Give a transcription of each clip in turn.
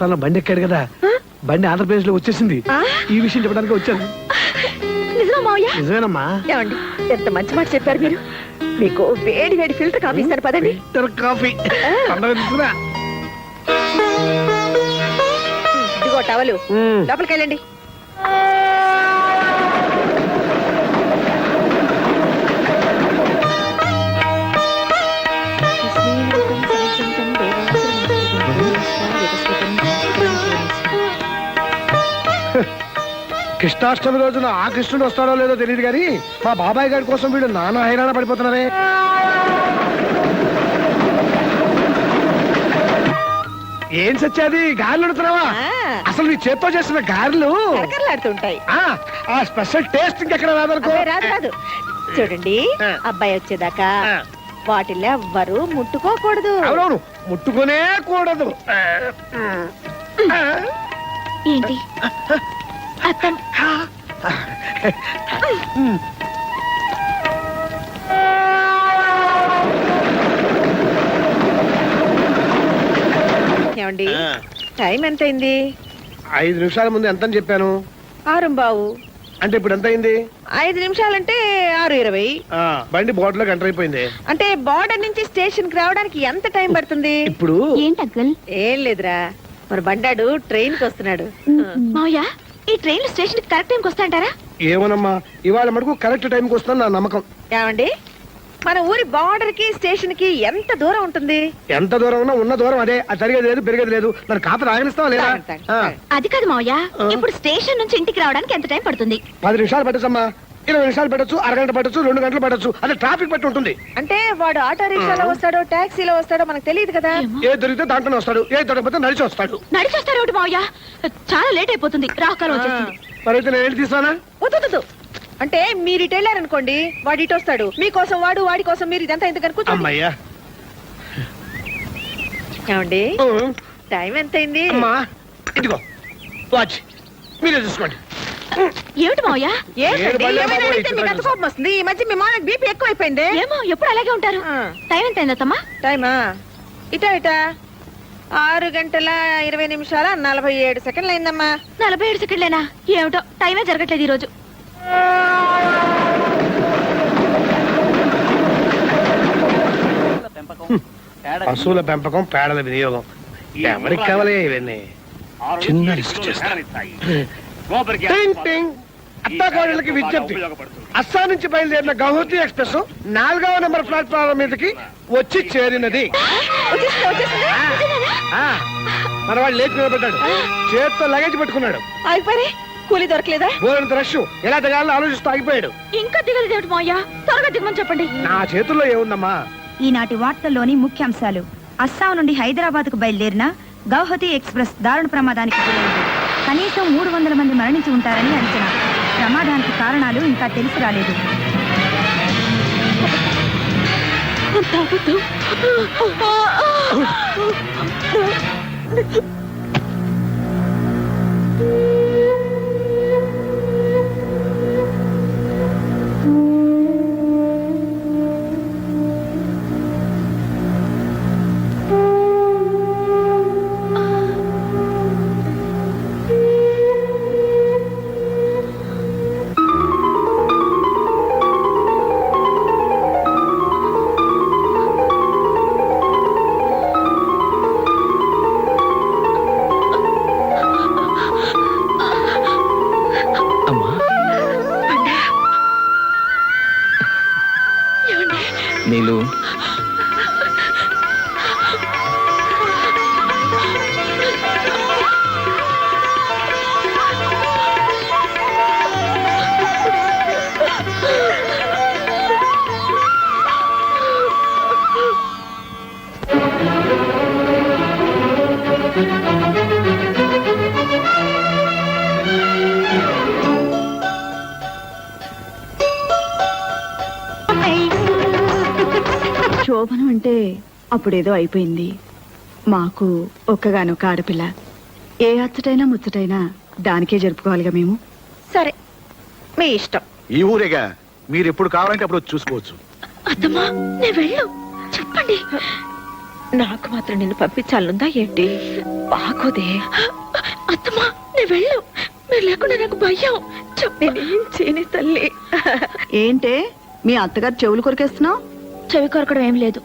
అసలు బండి ఎక్కాడు కదా. బండి ఆంధ్రప్రదేశ్లో వచ్చేసింది? ఈ విషయం చెప్పడానికి వచ్చాను. నిజమేనమ్మా. ఏమండి ఎంత మంచి మాట చెప్పారు మీరు? మీకు వేడి వేడి ఫిల్టర్ కాఫీ ఇస్తాను పదండి. Filter coffee. ఇదిగో టవలు. లోపలికి వెళ్ళండి. కృష్ణాష్టమి రోజున ఆ కృష్ణుడు వస్తాడో లేదో తెలియదు కానీ మా బాబాయ్ గారి కోసం వీడు నానా హైరాణ పడిపోతున్నారే. ఏం సత్యాది గారెలు ఉడుతున్నావా ఆ. అసలు నీ చేత్తో చేసిన గారెలు? కరకరలాడుతుంటాయి. ఆ ఆ స్పెషల్ టేస్ట్ ఇంకెక్కడ రాదనుకో అదే రాదు రాదు. చూడండి. అబ్బాయి వచ్చేదాకా. వాటిల్లో ఎవ్వరు ముట్టుకోకూడదు. అవునవును ముట్టుకునే కూడదు. ఆ, ఆ, ఏంటి అత్తం ఆ. ఏమండి టైం ఎంతైంది? ఐదు నిమిషాల ముందు ఎంత అని చెప్పాను? ఆరు బావు. అంటే ఇప్పుడు ఎంత అయింది ఐదు నిమిషాలంటే ఆరు ఇరవై. ఆ, బండి బోర్డులో ఎంటర్ అయిపోయింది. అంటే బార్డర్ నుంచి స్టేషన్కి రావడానికి ఎంత టైం పడుతుంది? ఇప్పుడు ఏంటి అంకుల్? ఏం లేదురా. మన బండాడు ట్రైన్కి వస్తున్నాడు మావయ్య? ఈ ట్రైన్ స్టేషన్కి కరెక్ట్ టైంకి వస్తాయంటారా? ఏమోనమ్మా ఇవాళ మటుకు కరెక్ట్ టైంకి వస్తుందని నా నమ్మకం. ఏమండి? మన ఊరి బార్డర్కి స్టేషన్కి ఎంత దూరం ఉంటుంది? ఎంత దూరం ఉన్నా ఉన్న దూరం అదే అది జరిగేది లేదు పెరిగేది లేదు. మరి కాపీ ఆగనిస్తావా లేదా? తాగండి, తాగండి, ఆ, తాగండి. అది కాదు మావయ్య ఇప్పుడు స్టేషన్ నుంచి ఇంటికి రావడానికి ఎంత టైం పడుతుంది? పది నిమిషాలు పెట్టచ్చమ్మా. ఇరవై నిమిషాలు పెట్టచ్చు అరగంట పెట్టచ్చు రెండు గంటలు పెట్టచ్చు అది ట్రాఫిక్ బట్టి ఉంటుంది. అంటే వాడు ఆటో రిక్షాలో వస్తాడో టాక్సీలో వస్తాడో మనకు తెలియదు కదా. ఏ దొరికితే దాంట్లోనే వస్తాడు. ఏ దొరకకపోతే నడిచి వస్తాడు. నడిచి వస్తారు ఒకటి మావయ్య. చాలా లేట్ అయిపోతుంది. రాకాలం వచ్చేస్తుంది. మరి అయితే నేను ఏంటి తీసానా వద్దు. అంటే మీరు ఇటు వెళ్ళారనుకోండి వాడు ఇటు వస్తాడు. మీకోసం వాడు వాడి కోసం మీరు ఇదంతా ఎందుకు అనుకుంటుంది అమ్మయ్యా. ఏమండి? టైం ఎంతైంది? అమ్మా ఇదిగో వాచ్. మీరే చూసుకోండి? ఏమిటి మావయ్య? ఏడు ఏమైనా అడిగితే మీకు కోపం వస్తుంది. ఈ మధ్య మీ మామకి బీపీ ఎక్కువైపోయింది. ఏమో ఎప్పుడు అలాగే ఉంటారు? ఆ. టైం ఎంత అయిందమ్మా టైమా? ఇటా ఇటా. ఆరు గంటల ఇరవై నిమిషాల నలభై ఏడు సెకండ్లు అయిందమ్మా. నలభై ఏడు సెకండ్లేనా? ఏమిటో టైమే జరగట్లేదు ఈ రోజు పశువుల పెంపకం పేడల వినియోగం. ఎవరికి కావాలి ఇవన్నీ? చిన్న రిస్క్ చేస్తాను టింగ్ టింగ్. అత్తాకోడళ్ళకి విజ్ఞప్తి. అస్సాం నుంచి బయలుదేరిన గౌహతి ఎక్స్ప్రెస్ నాలుగవ నెంబర్ ప్లాట్ఫారం మీదకి వచ్చి చేరినది. మన వాడు లేచి నిలబడ్డాడు. చేత్తో లగేజ్ పెట్టుకున్నాడు. కూలి దొరకలేదా? బోరంత రష్ ఎలా దిగాలని ఆలోచిస్తూ ఆగిపోయాడు. ఇంకా దిగలేదు మావయ్య? త్వరగా దిగమని చెప్పండి. నా చేతుల్లో ఏముందమ్మా? ఈనాటి వార్తల్లోని ముఖ్యాంశాలు. అస్సాం నుండి హైదరాబాద్కు బయలుదేరిన గౌహతి ఎక్స్ప్రెస్ దారుణ ప్రమాదానికి గురైంది. కనీసం మూడు వందల మంది మరణించి ఉంటారని అంచనా. ప్రమాదానికి కారణాలు ఇంకా తెలిసి రాలేదు. అమ్మా శోభనం అంటే అప్పుడేదో అయిపోయింది. మాకు ఒక్కగానొక్క ఆడపిల్ల. ఏ అచ్చటైనా ముచ్చటైనా దానికే జరుపుకోవాలిగా మేము. సరే మీ ఇష్టం. ఈ ఊరేగా మీరు ఎప్పుడు కావాలంటే అప్పుడు వచ్చి చూసుకోవచ్చు. అత్తమ్మా నేను వెళ్ళు చెప్పండి. నాకు మాత్రం నిన్ను పంపించాలనుందా ఏంటి? బాగోదే అత్తమ్మా నేను వెళ్ళు మీరు లేకుండా నాకు భయం. చేయని తల్లి. ఏంటే? మీ అత్తగారు చెవులు కొరికేస్తున్నావు? చెవి కొరకడం ఏం లేదు.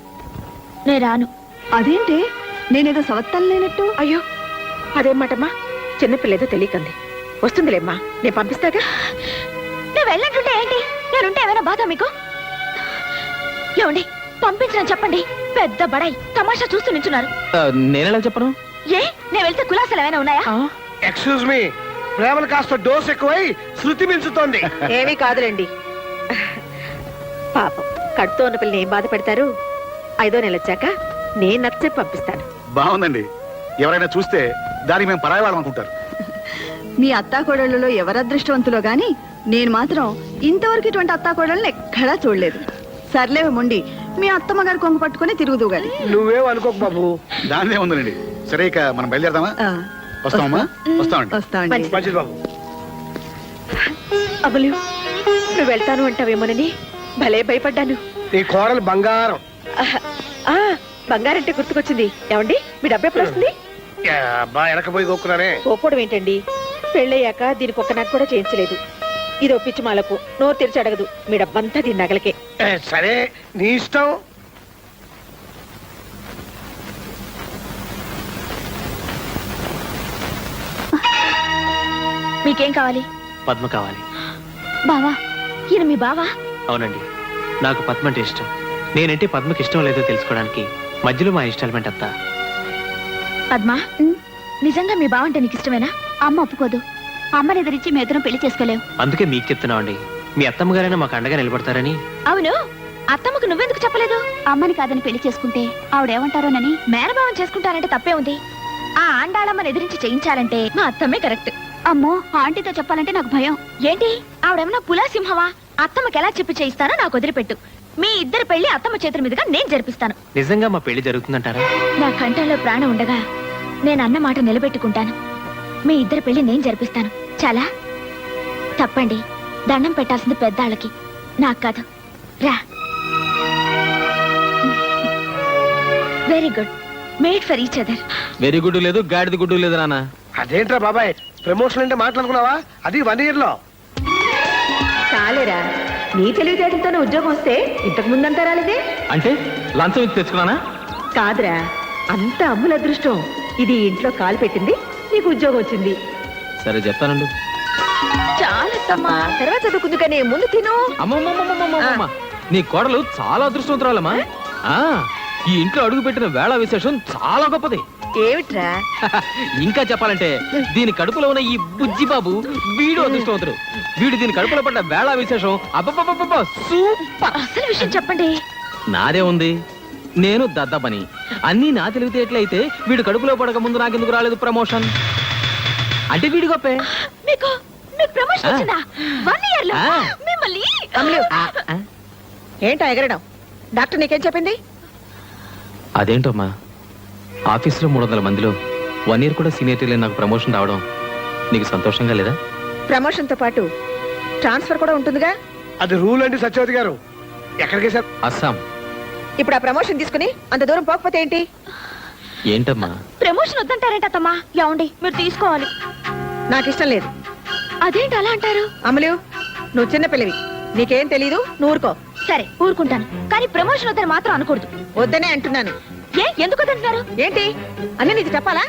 నేను రాను. అదేంటి? నేనేదో సవత్తాలు లేనట్టు అయ్యో అదేం మాటమ్మా? చిన్నపిల్లేదో తెలియకంది. వస్తుందిలేమ్మా నేను పంపిస్తాగా? నేను వెళ్ళంటుంటే ఏంటి? నేనుంటే ఏమైనా బాధ మీకు? ఏమండి పంపించని చెప్పండి. పెద్ద బడాయి తమాషా చూస్తూ నించున్నారు. నేనెలా చెప్పను? ఏ నేను వెళ్తే కులాసాలు ఏమైనా ఉన్నాయా? ఎక్స్క్యూజ్ మీ ప్రేమలు కాస్త డోస్ ఎక్కువై శృతి మించుతోంది. ఏమీ కాదులేండి. పాపం. కడుతో ఉన్న పిల్లని ఏం బాధ పెడతారు ఐదో నెల వచ్చాక నేను నచ్చ పంపిస్తాను. బాగుందండి. ఎవరైనా చూస్తే దానికి మేము పరాయి వాళ్ళం అనుకుంటారు. మీ అత్తాకోడళ్ళలో ఎవరు అదృష్టవంతులో గాని నేను మాత్రం ఇంతవరకు ఇటువంటి అత్తాకోడళ్ళని ఎక్కడా చూడలేదు. సర్లేవే మొండి మీ అత్తమ్మ గారు కొంగు పట్టుకొని తిరుగుదు గాని నువ్వేం అనుకోకు బాబు. దానిదే ఉందండి సరే ఇక మనం బయలుదేరదామా? వస్తామమ్మా? వస్తామండి. వస్తామండి. మంచిది. మంచిది బాబు. అమలు నువ్వు వెళ్తాను అంటావేమోనని? భలే భయపడ్డాను. నీ కోడలు బంగారం. బంగారంటే గుర్తుకొచ్చింది. ఏమండి? మీ డబ్బు ఎప్పుడు వస్తుంది? వెనకపోయి ఏంటండి? పెళ్ళయ్యాక దీనికి ఒక్క నాకు కూడా చేయించలేదు. ఇది ఒప్పించి మాలకు నోరు తెరిచి అడగదు. మీ డబ్బంతా దీని నగలకే. ఏ, సరే నీ ఇష్టం. మీకేం కావాలి? పద్మ కావాలి. బావా ఈయన మీ బావా? అవునండి. నాకు పద్మ అంటే ఇష్టం. నేనంటే పద్మకి ఇష్టం లేదో తెలుసుకోవడానికి మధ్యలో మా ఇన్స్టాల్మెంట్ అంతా. పద్మా నిజంగా మీ బావ అంటే నీకు ఇష్టమేనా? అమ్మ ఒప్పుకోదు. అమ్మని ఎదిరించి మీ ఇద్దరం పెళ్ళి చేసుకోలేవు. అందుకే మీకు చెప్తున్నామండి. మీ అత్తమ్మ గారైనా మాకు అండగా నిలబడతారని. అవును. అత్తమ్మకు నువ్వెందుకు చెప్పలేదు? అమ్మని కాదని పెళ్ళి చేసుకుంటే ఆవిడేమంటారోనని మేనభావం చేసుకుంటానంటే తప్పే ఉంది. ఆ ఆండాళమ్మని ఎదిరించి చేయించాలంటే మా అత్తమ్మే కరెక్ట్. అమ్మో ఆంటీతో చెప్పాలంటే నాకు భయం. ఏంటి? ఆవిడేమన్నా పులా సింహమా? అత్తమ్మకి ఎలా చెప్పి చేయిస్తానో నాకు వదిలిపెట్టు. మీ ఇద్దరు పెళ్ళి అత్తమ్మ చేతుల మీదుగా నేను జరిపిస్తాను. నిజంగా మా పెళ్ళి జరుగుతుందంటారా? నా కంఠంలో ప్రాణం ఉండగా నేను అన్న మాట నిలబెట్టుకుంటాను. మీ ఇద్దరి పెళ్ళి నేను జరిపిస్తాను. చాలా? తప్పండి. దండం పెట్టాల్సింది పెద్దాళ్ళకి. నాకు కాదు. రా. Very good made for each other very good లేదు గాడిద గుడ్డు లేదు నాన్న. అదేంట్రా బాబాయ్? ప్రమోషన్ అంటే మాట్లాడుకున్నావా అది వన్ ఇయర్లో. చాలేరా నీ తెలివితేటలతోనే ఉద్యోగం వస్తే ఇంతకు ముందంతా రాలేదే? అంటే లంచం ఇచ్చి తెచ్చుకున్నానా? కాదురా అంత అమ్ముల అదృష్టం. ఇది ఇంట్లో కాలు పెట్టింది నీకు ఉద్యోగం వచ్చింది. సరే చెప్తానండి. చాలా తమ్మా తర్వాత చదువుకుంది కానీ ముందు తిను. అమ్మమ్మమ్మమ్మమ్మమ్మ నీ కోడలు చాలా అదృష్టవంతురాలమ్మా. ఆ ఈ ఇంట్లో అడుగు పెట్టిన వేళ విశేషం చాలా గొప్పది. ఏమిట్రా? ఇంకా చెప్పాలంటే దీని కడుపులో ఉన్న ఈ బుజ్జి బాబు వీడు అదృష్టవంతుడు. వీడు దీని కడుపులో పడ్డ వేళ విశేషం అబ్బబ్బబ్బబ్బ సూపర్. అసలు విషయం చెప్పండి. నాదే ఉంది. నేను దద్దపని అన్నీ నా తెలివితేటలయితే వీడు కడుపులో పడక ముందు నాకెందుకు రాలేదు ప్రమోషన్? అంటే వీడి గొప్పే. మీకు మీకు ప్రమోషన్ ఆ. వచ్చిందా? వన్ ఇయర్లో ఆ. మిమ్మల్ని అమ్ములు ఆ, ఆ. ఏంటా ఎగరడం? డాక్టర్ నీకేం చెప్పింది? అదేంటమ్మా? ఆఫీసులో మూడు వందల మందిలో వన్ ఇయర్ కూడా సీనియర్ లేని నాకు ప్రమోషన్ రావడం నీకు సంతోషంగా లేదా? ప్రమోషన్తో పాటు ట్రాన్స్ఫర్ కూడా ఉంటుందిగా? అది రూల్ అండి సత్యవతి గారు. ఎక్కడికి సార్? అస్సాం. ఇప్పుడు ఆ ప్రమోషన్ తీసుకుని అంత దూరం పోకపోతే ఏంటి? ఏంటమ్మా? ప్రమోషన్ వద్దంటారేంట అత్తమ్మా? ఏమండి మీరు తీసుకోవాలి. నాకు ఇష్టం లేదు. అదేంటి అలా అంటారు? అమలు నువ్వు చిన్న పిల్లవి. నీకేం తెలీదు? నువ్వు ఊరుకో. సరే ఊరుకుంటాను. కానీ ప్రమోషన్ వద్దని మాత్రం అనకూడదు. వద్దనే అంటున్నాను. ఏ ఎందుకు వద్దంటున్నారు ఏంటి? అన్ని నీకు చెప్పాలా?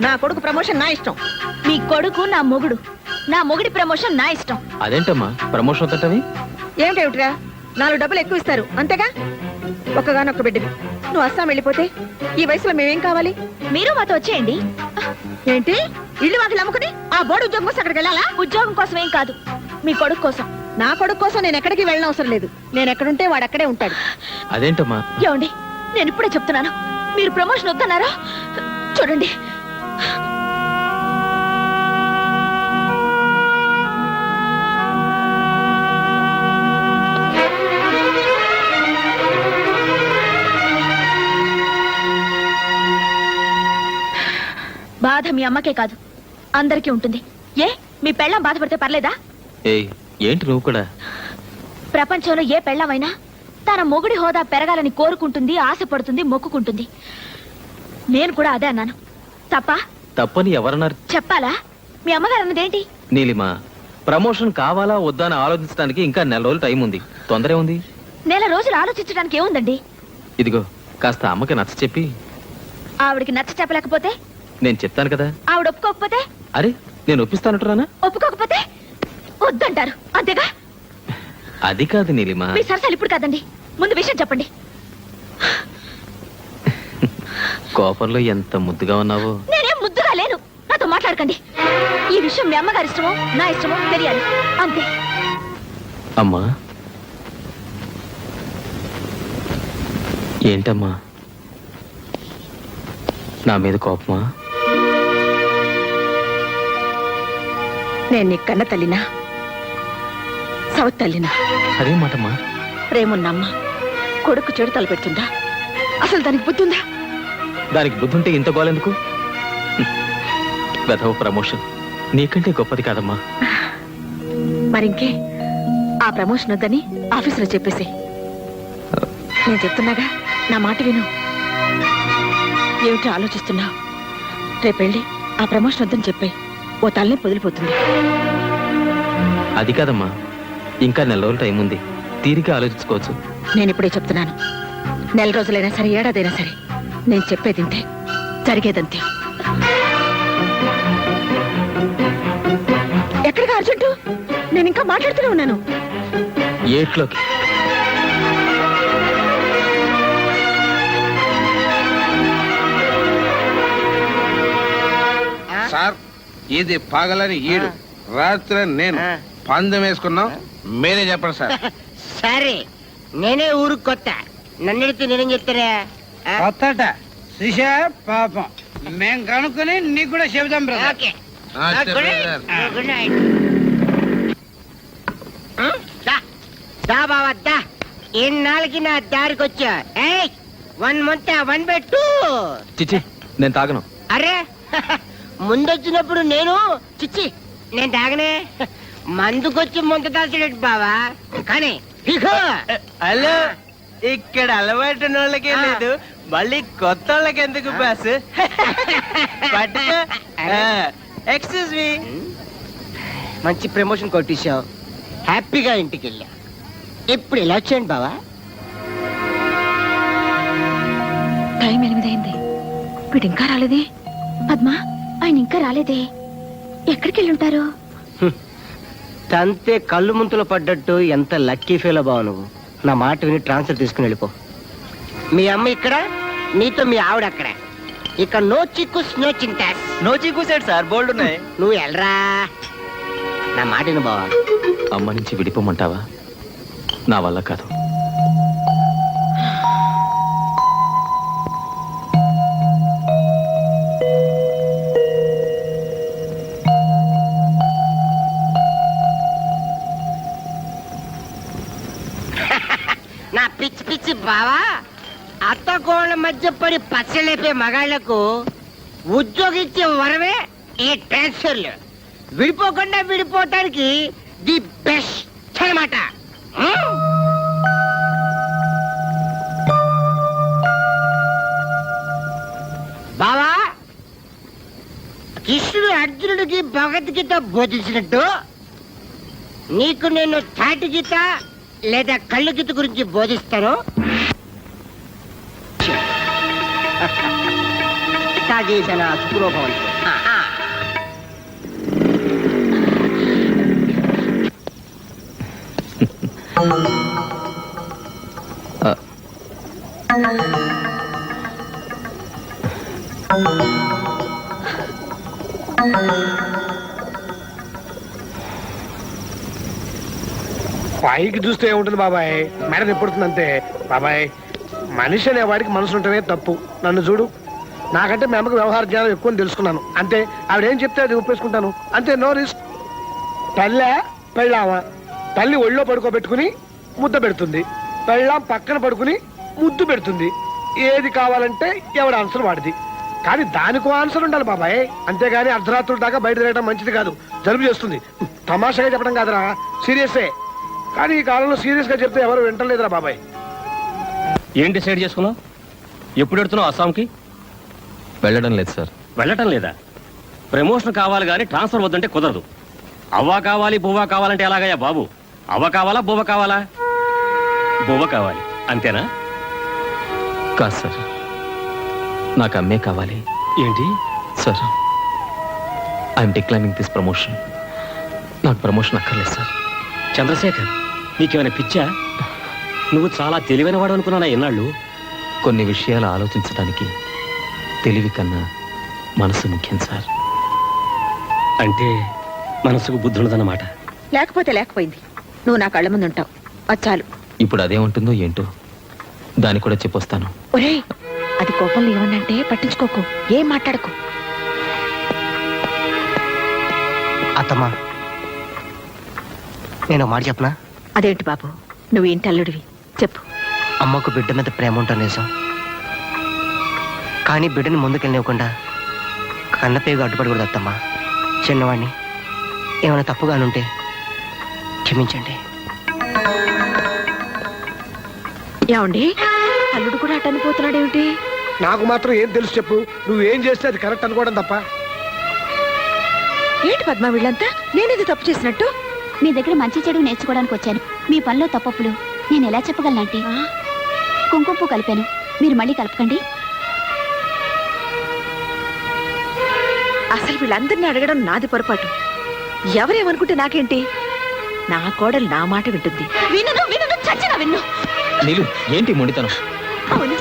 నా కొడుకు ప్రమోషన్ నా ఇష్టం. మీ కొడుకు నా మొగుడు. నా మొగుడి ప్రమోషన్ నా ఇష్టం. అదేంటమ్మా? ప్రమోషన్ వద్దటవి ఏమిటేమిట్రా నాలుగు డబ్బులు ఎక్కువ ఇస్తారు. అంతేగా? ఒక్కగానొక్క బిడ్డవి. నువ్వు అస్సాం వెళ్ళిపోతే ఈ వయసులో మేమేం కావాలి? మీరు మాతో వచ్చేయండి. ఏంటి? ఇల్లు వాకిలు అమ్ముకుని ఆ బోర్డు ఉద్యోగం కోసం అక్కడికి వెళ్ళాలా? ఉద్యోగం కోసం ఏం కాదు. మీ కొడుకు కోసం. నా కొడుకు కోసం నేను ఎక్కడికి వెళ్ళిన అవసరం లేదు. నేను ఎక్కడుంటే వాడు అక్కడే ఉంటాడు. అదేంటమ్మా? ఏమండి? నేను ఇప్పుడే చెప్తున్నాను. మీరు ప్రమోషన్ వద్దన్నారా? చూడండి. బాధ మీ అమ్మకే కాదు అందరికీ ఉంటుంది. ఏ మీ పెళ్ళం బాధపడితే పర్లేదా? ఏంటి నువ్వు కూడా? ప్రపంచంలో ఏ పెళ్ళమైనా తన మొగుడి హోదా పెరగాలని కోరుకుంటుంది ఆశపడుతుంది మొక్కుకుంటుంది. నేను కూడా అదే అన్నాను. తప్ప? తప్పని ఎవరన్నారు? చెప్పాలా? మీ అమ్మగారు అన్నదేంటి నీలిమా ప్రమోషన్ కావాలా వద్దా అని ఆలోచించడానికి ఇంకా నెల రోజులు టైం ఉంది. తొందరే ఉంది? నెల రోజులు ఆలోచించడానికి ఏముందండి? ఇదిగో కాస్త అమ్మకి నచ్చ చెప్పి. ఆవిడికి నచ్చ చెప్పలేకపోతే? నేను చెప్తాను కదా. ఆవిడ ఒప్పుకోకపోతే? అరే నేను ఒప్పిస్తానంటున్నానా? ఒప్పుకోకపోతే? వద్దంటారు. అంతేగా? అది కాదు నీలిమా. మీ సరసాలు ఇప్పుడు కాదండి. ముందు విషయం చెప్పండి. కోపంలో ఎంత ముద్దుగా ఉన్నావో. నేనేం ముద్దుగా లేను. నాతో మాట్లాడకండి. ఈ విషయం మీ అమ్మగారి ఇష్టమో నా ఇష్టమో తెలియాలి. అంతే. అమ్మా. ఏంటమ్మా? నా మీద కోపమా? నేను నీ కన్న తల్లినా? సౌత్ తల్లినా. అదే మాటమ్మా? ప్రేమున్నమ్మ కొడుకు చెడు తలపెడుతుందా అసలు దానికి బుద్ధి ఉందా దానికి బుద్ధి ఉంటే ఇంత గోలెందుకు? వెధవ ప్రమోషన్. నీకంటే గొప్పది కాదమ్మా. మరింకే ఆ ప్రమోషన్ వద్దని ఆఫీసులో చెప్పేసి. నేను చెప్తున్నాగా నా మాట విను. ఏమిటో ఆలోచిస్తున్నావు? రేపెళ్ళి ఆ ప్రమోషన్ వద్దని చెప్పాయి ఓ తల్లి పొదిలిపోతుంది. అది కాదమ్మా. ఇంకా నెల రోజులు టైం ఉంది. తీరిక ఆలోచించుకోవచ్చు. నేను ఇప్పుడే చెప్తున్నాను. నెల రోజులైనా సరే ఏడాదైనా సరే నేను చెప్పేది ఇంతే. జరిగేదంతే. ఎక్కడికి అర్జెంటు? నేను ఇంకా మాట్లాడుతూనే ఉన్నాను. ఏట్లోకి. సార్ ఇది పగలని ఈడు. రాత్రి నేను పందెం వేసుకున్నాం. మీరే చెప్పండి సార్. సరే నేనే ఊరికి కొత్త. నన్ను అడిగితే నేనేం చెప్తారా? ఆ? కొత్తట. శిష పాపం. మేం కనుక్కొని నీకు కూడా చెబుదాం బ్రదర్ ఓకే. Good night. దా. బావా దా. ఇన్నాళ్ళకి నా దారికి వచ్చా. ఏయ్ one month one by two. చిచి నేను తాగను. అరే ముందొచ్చినప్పుడు నేను చిచ్చి నేను తాగనే? మందుకొచ్చి ముందు దాల్చలేదు బావా. కానీ. హలో ఇక్కడ అలవాటు వాళ్ళకే. లేదు. మళ్ళీ కొత్త వాళ్ళకి ఎందుకు బాస్? ఎక్స్క్యూజ్ మీ మంచి ప్రమోషన్ కొట్టేశావు హ్యాపీగా ఇంటికి వెళ్ళా ఇప్పుడు ఇలా వచ్చేయండి బావా. టైం ఎనిమిది అయింది వీడు ఇంకా రాలేదే? పద్మ ఆయన ఇంకా రాలేదే? ఎక్కడికి వెళ్ళి ఉంటారు తంతే కళ్ళు ముంతలో పడ్డట్టు ఎంత లక్కీ ఫీల్ బావు నువ్వు. నా మాట విని ట్రాన్స్ఫర్ తీసుకుని వెళ్ళిపో. మీ అమ్మ ఇక్కడ నీతో మీ ఆవిడ అక్కడ. ఇక నో చిక్కు నో చింతాస్ నో చీకూసాడు సార్ బోల్డ్ ఉన్నాయి. నువ్వు వెళ్ళరా నా మాట విను బావా. అమ్మ నుంచి విడిపోమంటావా? నా వల్ల కాదు. అత్త మధ్య పడి పచ్చలేపే మగాళ్ళకు ఉద్యోగించే వరమే ఈ ట్రాన్స్ఫర్లు విడిపోకుండా విడిపోవటానికి ది బెస్ట్ అనమాట బావా కృష్ణుడు అర్జునుడికి భగవద్గీత బోధించినట్టు? నీకు నేను తాటి గీత లేదా కళ్ళు గీత గురించి బోధిస్తాను? తాగేసిన సుఖలోభవంతు ఆ, పైకి చూస్తే ఏముంటుంది బాబాయ్? మెడ తిప్పుడుతుంది అంతే బాబాయ్ మనిషి అనే వాడికి మనసు ఉంటేనే తప్పు. నన్ను చూడు. నాకంటే మీ అమ్మకి వ్యవహార జ్ఞానం ఎక్కువ తెలుసుకున్నాను. అంతే. ఆవిడ ఏం చెప్తే అది ఒప్పేసుకుంటాను. అంతే నో రిస్క్ తల్లే పెళ్ళామా. తల్లి ఒళ్ళో పడుకోబెట్టుకుని ముద్ద పెడుతుంది. పెళ్ళాం పక్కన పడుకుని ముద్దు పెడుతుంది. ఏది కావాలంటే ఎవడ ఆన్సర్ వాడిది. కానీ దానికో ఆన్సర్ ఉండాలి బాబాయ్. అంతేగాని అర్ధరాత్రుల దాకా బయట తిరగడం మంచిది కాదు. జలుబు చేస్తుంది. తమాషాగా చెప్పడం కాదురా. సీరియసే. కానీ ఈ కాలంలో సీరియస్గా చెప్తే ఎవరు వింటలేదురా బాబాయ్. ఏం డిసైడ్ చేసుకున్నావు? ఎప్పుడు ఎడుతున్నావు అస్సాంకి? వెళ్ళడం లేదు సార్. వెళ్ళటం లేదా? ప్రమోషన్ కావాలి కానీ ట్రాన్స్ఫర్ వద్దంటే కుదరదు. అవ్వ కావాలి బువ్వ కావాలంటే ఎలాగయ్యా బాబు? అవ్వ కావాలా బువ్వ కావాలా? బువ్వ కావాలి. అంతేనా? కాదు సార్. నాకు అమ్మే కావాలి. ఏంటి? Sir I'm declining this promotion నాకు ప్రమోషన్ అక్కర్లేదు సార్. చంద్రశేఖర్ నీకేమైనా పిచ్చా? నువ్వు చాలా తెలివైన వాడు అనుకున్నానా ఎన్నాళ్ళు? కొన్ని విషయాలు ఆలోచించడానికి తెలివి కన్నా మనసు ముఖ్యం సార్. అంటే మనసుకు బుద్ధి ఉన్నదన్నమాట లేకపోతే లేకపోయింది. నువ్వు నా కళ్ళ ముందు ఉంటావు. అచ్చాలు ఇప్పుడు అదే ఉంటుందో ఏంటో దాన్ని కూడా చెప్పొస్తాను. ఒరేయ్ అది కోపంలో ఏమన్నంటే పట్టించుకోకు. ఏం మాట్లాడకు. అత్తమ్మా నేను ఒక మాట చెప్పనా? అదేంటి బాబు? నువ్వు ఇంటి అల్లుడివి. చెప్పు. అమ్మకు బిడ్డ మీద ప్రేమ ఉంటుంది నిజం. కానీ బిడ్డని ముందుకెళ్ళనివ్వకుండా కన్నపేగు అడ్డుపడకూడదు అత్తమ్మా. చిన్నవాడిని ఏమైనా తప్పుగానుంటే క్షమించండి. ఏమండి? అల్లుడు కూడా అటు అనిపోతున్నాడేమిటి? నాకు మాత్రం ఏం తెలుసు చెప్పు. నువ్వు ఏం చేస్తే అది కరెక్ట్ అనుకోవడం తప్ప. ఏంటి పద్మ వీళ్ళంతా? నేనేది తప్పు చేసినట్టు? మీ దగ్గర మంచి చెడు నేర్చుకోవడానికి వచ్చాను. మీ పనిలో తప్పప్పులు. నేను ఎలా చెప్పగలనంటీ ఆ? కుంకుమ కలిపాను. మీరు మళ్ళీ కలపకండి. అసలు వీళ్ళందరినీ అడగడం నాది పొరపాటు. ఎవరేమనుకుంటే నాకేంటి? నా కోడలు నా మాట వింటుంది. వినను వినను చచ్చిన విన్ను. నీలు ఏంటి మొండితనం? అవును.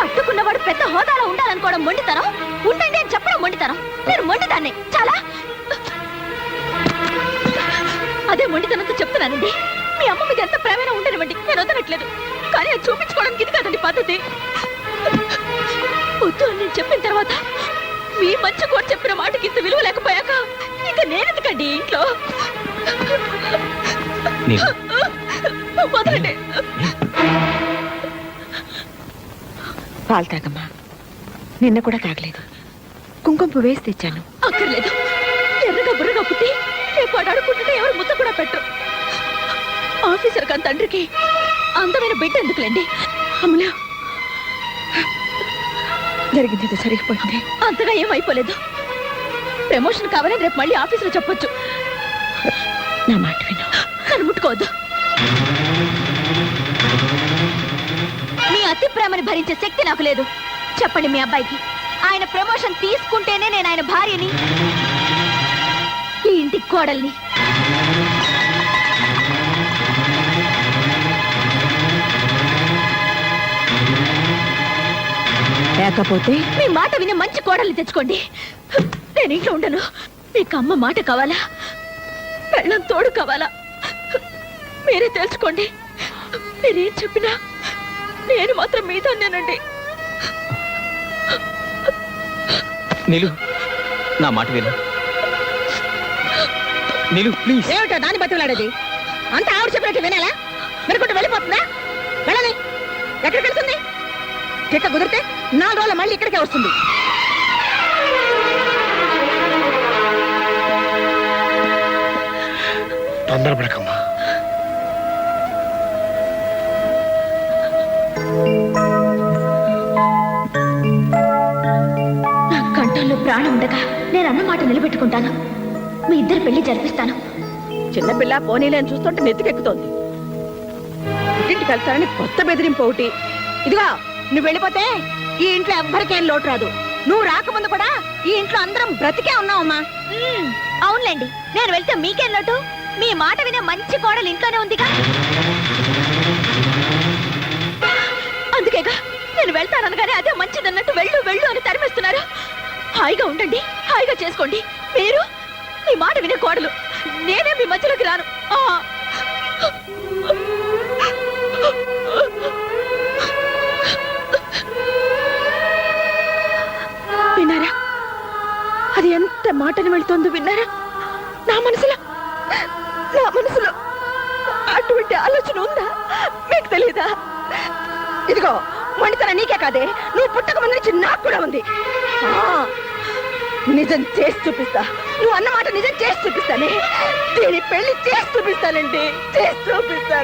కట్టుకున్నవాడు పెద్ద హోదాలో ఉండాలనుకోవడం మొండితనం. ఉండండి అని చెప్పడం మొండితనం. నేను మొండిదాన్ని. చాలా. అదే మొండితనంతో చెప్తున్నానండి. మీ అమ్మ మీద ఎంత ప్రేమైన ఉండనివ్వండి. నేను వదలట్లేదు. కానీ అది చూపించుకోవడానికి ఇది కాదండి పద్ధతి. వద్దు అని నేను చెప్పిన తర్వాత మీ మంచి కూడా చెప్పిన మాటకి ఇంత విలువ లేకపోయాక ఇక నేనెందుకండి ఇంట్లో? వదలండి. పాలు తాగమ్మా. నిన్న కూడా తాగలేదు. కుంకుమ పువ్వు వేసి తెచ్చాను. అక్కర్లేదు. ఎర్రగా బుర్రగా పుట్టి రేపు అడుక్కుంటుంటే ఎవరు ముద్ద కూడా పెట్టరు. ఆఫీసర్ కాని తండ్రికి అందమైన బిడ్డ ఎందుకులేండి? అమలా. జరిగింది సరిగిపోయింది అంతగా ఏమైపోలేదు. ప్రమోషన్ కావాలని రేపు మళ్ళీ ఆఫీసులో చెప్పొచ్చు. నా మాట విను. కనుముట్టుకోవద్దు మీ అతి ప్రేమని భరించే శక్తి నాకు లేదు. చెప్పండి మీ అబ్బాయికి. ఆయన ప్రమోషన్ తీసుకుంటేనే నేను ఆయన భార్యని ఈ ఇంటి కోడల్ని లేకపోతే మీ మాట విని మంచి కోడల్ని తెచ్చుకోండి. నేను ఇంట్లో ఉండను. మీకు అమ్మ మాట కావాలా? పెళ్ళం తోడు కావాలా? మీరే తెలుసుకోండి. మీరేం చెప్పినా నేను మాత్రం మీతోనేనండి నీలు నా మాట విను. నీలు ప్లీజ్ ఏమిటో దాన్ని బతిలాడేది అంత ఆవిడ చెప్పినట్టు వినాలా? మెరుకుంటూ వెళ్ళిపోతుందా? వెళ్ళని. ఎక్కడికి వెళ్తుంది చెక్క కుదిరితే నాలుగు రోజులు మళ్ళీ ఇక్కడికే వస్తుంది. తొందరపడకమ్మా. నా కంఠంలో ప్రాణం ఉండగా నేను అన్న మాట నిలబెట్టుకుంటాను. మీ ఇద్దరు పెళ్ళి జరిపిస్తాను. చిన్నపిల్ల పోనీలే అని చూస్తుంటే నెత్తికెక్కుతోంది. ఇంటికి వెళ్తానని కొత్త బెదిరింపు ఒకటి. ఇదిగో నువ్వు వెళ్ళిపోతే ఈ ఇంట్లో ఎవ్వరికేం లోటు రాదు. నువ్వు రాకముందు కూడా ఈ ఇంట్లో అందరం బ్రతికే ఉన్నావమ్మా. అవునులేండి. నేను వెళ్తే మీకేం లోటు? మీ మాట వినే మంచి కోడలు ఇంట్లోనే ఉందిగా. అందుకేగా నేను వెళ్తాననగానే అదే మంచిదన్నట్టు వెళ్ళు వెళ్ళు అని తరిమేస్తున్నారు. హాయిగా ఉండండి హాయిగా చేసుకోండి. మీరు మీ మాట వినే కోడలు. నేనే మీ మధ్యలోకి రాను. ఎంత మాటను వెళ్తోందో విన్నారా? నా మనసులో నా మనసులో అటువంటి ఆలోచన ఉందా? మీకు తెలీదా? ఇదిగో మణితన నీకే కాదే నువ్వు పుట్టక ముందు నుంచి నాకు కూడా ఉంది. ఆ, నిజం చేసి చూపిస్తా. నువ్వు అన్నమాట నిజం చేసి చూపిస్తానే. దీని పెళ్ళి చేసి చూపిస్తానండి. చేసి చూపిస్తాను.